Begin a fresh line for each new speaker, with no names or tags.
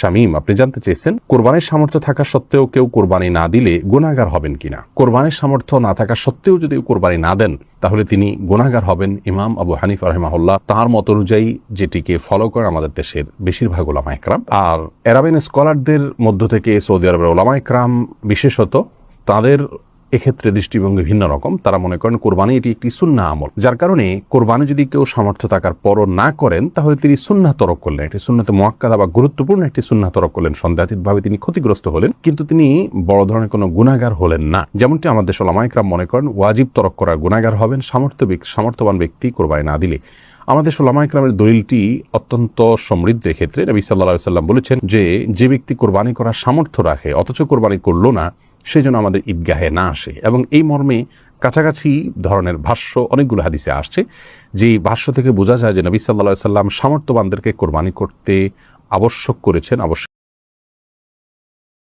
শামীম, আপনি জানতে চেয়েছেন, কোরবানির সামর্থ্য থাকা সত্ত্বেও কেউ কোরবানি না দিলে গুণাগার হবেন কিনা? কোরবানির সামর্থ্য না থাকা সত্ত্বেও যদি কোরবানি না দেন, তাহলে তিনি গুণাগার হবেন ইমাম আবু হানিফ রহমাহুল্লাহ। তাঁর মত অনুযায়ী যেটিকে ফলো করে আমাদের দেশের বেশিরভাগ ওলামা একরাম। আর অ্যারাবেন স্কলারদের মধ্য থেকে সৌদি আরবের ওলামা একরাম বিশেষত, তাদের এক্ষেত্রে দৃষ্টিভঙ্গি ভিন্ন রকম। তারা মনে করেন কোরবানি এটি একটি সুন্না আমল। যার কারণে কোরবানি যদি কেউ সামর্থ্য থাকার পরও না করেন, তাহলে তিনি সুন্না তরক করলেন। একটি সুন্নাতে মোয়াক্কাদা বা গুরুত্বপূর্ণ একটি সুন্না তরক করলেন। সন্দেহাতীতভাবে তিনি ক্ষতিগ্রস্ত হলেন, কিন্তু তিনি বড় ধরনের কোনো গুণাগার হলেন না। যেমনটি আমাদের সোলামাইকরাম মনে করেন, ওয়াজিব তরক করার গুণাগার হবেন, সামর্থ্য সামর্থ্যবান ব্যক্তি কোরবানি না দিলে। আমাদের সোলামা ইকরামের দলিলটি অত্যন্ত সমৃদ্ধ এক্ষেত্রে। নবী সাল্লাহ সাল্লাম বলেছেন যে যে ব্যক্তি কোরবানি করার সামর্থ্য রাখে, অথচ কোরবানি করল না সেই জন্য আমাদের ঈদগাহে না আসে। এবং এই মর্মে কাছাকাছি ধরনের ভাষ্য, অনেকগুলো হাদিসে আসছে, যে ভাষ্য থেকে বোঝা যায় যে নবী সাল্লা সাল্লাম সামর্থ্যবানদেরকে কোরবানি করতে আবশ্যক করেছেন, আবশ্যক